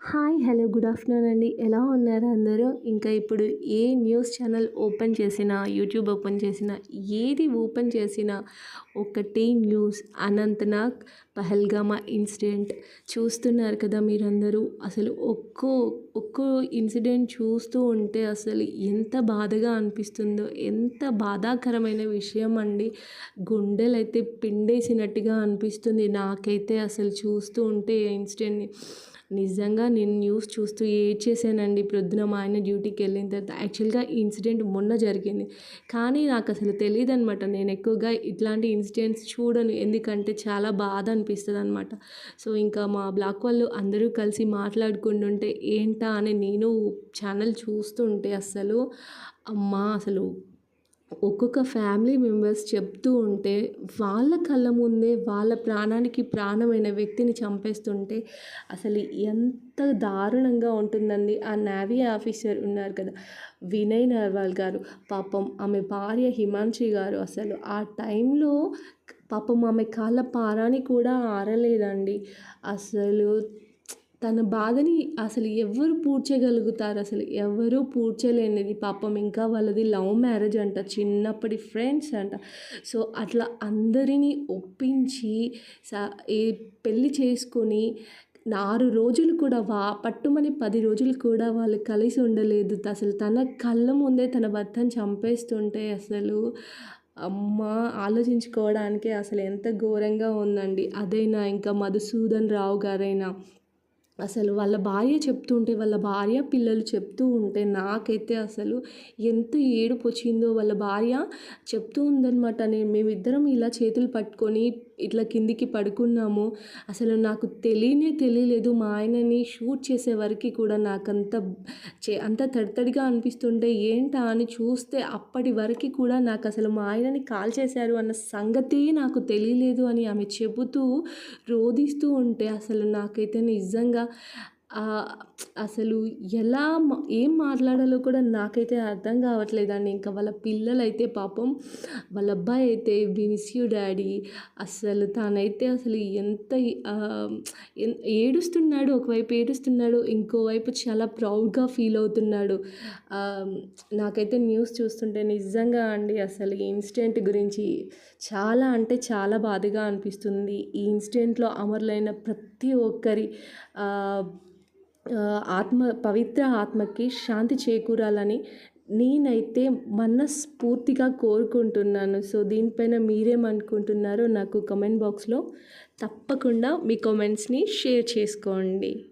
Hi hello good afternoon అండి. ఎలా ఉన్నారు అందరూ? ఇంకా ఇప్పుడు ఏ న్యూస్ ఛానల్ ఓపెన్ చేసినా యూట్యూబ్ ఓపెన్ చేసినా ఏది ఓపెన్ చేసినా ఒకటి న్యూస్ అనంతనాగ్ పహల్గామా ఇన్సిడెంట్ చూస్తున్నారు కదా మీరందరూ. అసలు ఒక్కో ఒక్కో ఇన్సిడెంట్ చూస్తూ ఉంటే అసలు ఎంత బాధగా అనిపిస్తుందో ఎంత బాధాకరమైన విషయం అండి. గుండెలైతే పిండేసినట్టుగా అనిపిస్తుంది నాకైతే అసలు చూస్తూ ఉంటే ఇన్సిడెంట్ని. నిజంగా నేను న్యూస్ చూస్తూ ఏడ్చేసానండి ప్రొద్దున మా ఆయన డ్యూటీకి వెళ్ళిన తర్వాత. యాక్చువల్గా ఇన్సిడెంట్ మొన్న జరిగింది. కానీ నాకు అసలు తెలియదు అనమాట నేను ఎక్కువగా ఇట్లాంటి ఇన్సిడెంట్స్ చూడను. ఎందుకంటే చాలా బాధ అనిపిస్తుంది అనమాట సో ఇంకా మా బ్లాక్ వాళ్ళు అందరూ కలిసి మాట్లాడుకుంటుంటే ఏంటా అని నేను ఛానల్ చూస్తుంటే అసలు అమ్మా అసలు ఒక్కొక్క ఫ్యామిలీ మెంబర్స్ చెప్తూ ఉంటే వాళ్ళ కళ్ళ ముందే వాళ్ళ ప్రాణానికి ప్రాణమైన వ్యక్తిని చంపేస్తుంటే అసలు ఎంత దారుణంగా ఉంటుందండి. ఆ నావీ ఆఫీసర్ ఉన్నారు కదా వినయ్ నర్వాల్ గారు. పాపం ఆమె భార్య హిమాంశి గారు అసలు ఆ టైంలో పాపం ఆమె కాళ్ళ పారాని కూడా ఆరలేదండి. అసలు తన బాధని అసలు ఎవరు పూడ్చగలుగుతారు? అసలు ఎవరు పూడ్చలేనిది పాపం. ఇంకా వాళ్ళది లవ్ మ్యారేజ్ అంట చిన్నప్పటి ఫ్రెండ్స్ అంట. సో అట్లా అందరినీ ఒప్పించి సా ఏ పెళ్ళి చేసుకొని ఆరు రోజులు కూడా వా పట్టుమని పది రోజులు కూడా వాళ్ళు కలిసి ఉండలేదు. అసలు తన కళ్ళ ముందే తన భర్తను చంపేస్తుంటే అసలు అమ్మ ఆలోచించుకోవడానికే అసలు ఎంత ఘోరంగా ఉందండి. అదైనా ఇంకా మధుసూదన్ రావు గారైనా అసలు వాళ్ళ భార్య చెప్తుంటే వాళ్ళ భార్య పిల్లలు చెప్తూ ఉంటే నాకైతే అసలు ఎంత ఏడుపు వచ్చిందో వాళ్ళ భార్య చెప్తూ ఉందనమాట నేను మేమిద్దరం ఇలా చేతులు పట్టుకొని ఇట్లా కిందికి పడుకున్నాము. అసలు నాకు తెలియనే తెలియలేదు. మా ఆయనని షూట్ చేసే వరకు కూడా నాకంత చే అంత తడితడిగా అనిపిస్తుంటే ఏంటా అని చూస్తే అప్పటి వరకు కూడా నాకు అసలు మా ఆయనని కాల్ చేశారు అన్న సంగతి నాకు తెలియలేదు అని ఆమె చెబుతూ రోధిస్తూ ఉంటే అసలు నాకైతే నిజంగా అసలు ఎలా ఏం మాట్లాడాలో కూడా నాకైతే అర్థం కావట్లేదండి. ఇంకా వాళ్ళ పిల్లలైతే పాపం వాళ్ళ అబ్బాయి అయితే వి మిస్ యూ డాడీ అసలు తానైతే అసలు ఎంత ఏడుస్తున్నాడు ఒకవైపు ఏడుస్తున్నాడు ఇంకోవైపు చాలా ప్రౌడ్గా ఫీల్ అవుతున్నాడు. నాకైతే న్యూస్ చూస్తుంటే నిజంగా అండి అసలు ఈ ఇన్సిడెంట్ గురించి చాలా అంటే చాలా బాధగా అనిపిస్తుంది. ఈ ఇన్సిడెంట్లో అమరులైన ప్రతి ఒక్కరి ఆత్మ పవిత్ర ఆత్మకి శాంతి చేకూరాలని నేనైతే మనస్ఫూర్తిగా కోరుకుంటున్నాను. సో దీనిపైన మీరేమనుకుంటున్నారో నాకు కమెంట్ బాక్స్లో తప్పకుండా మీ కామెంట్స్ని షేర్ చేసుకోండి.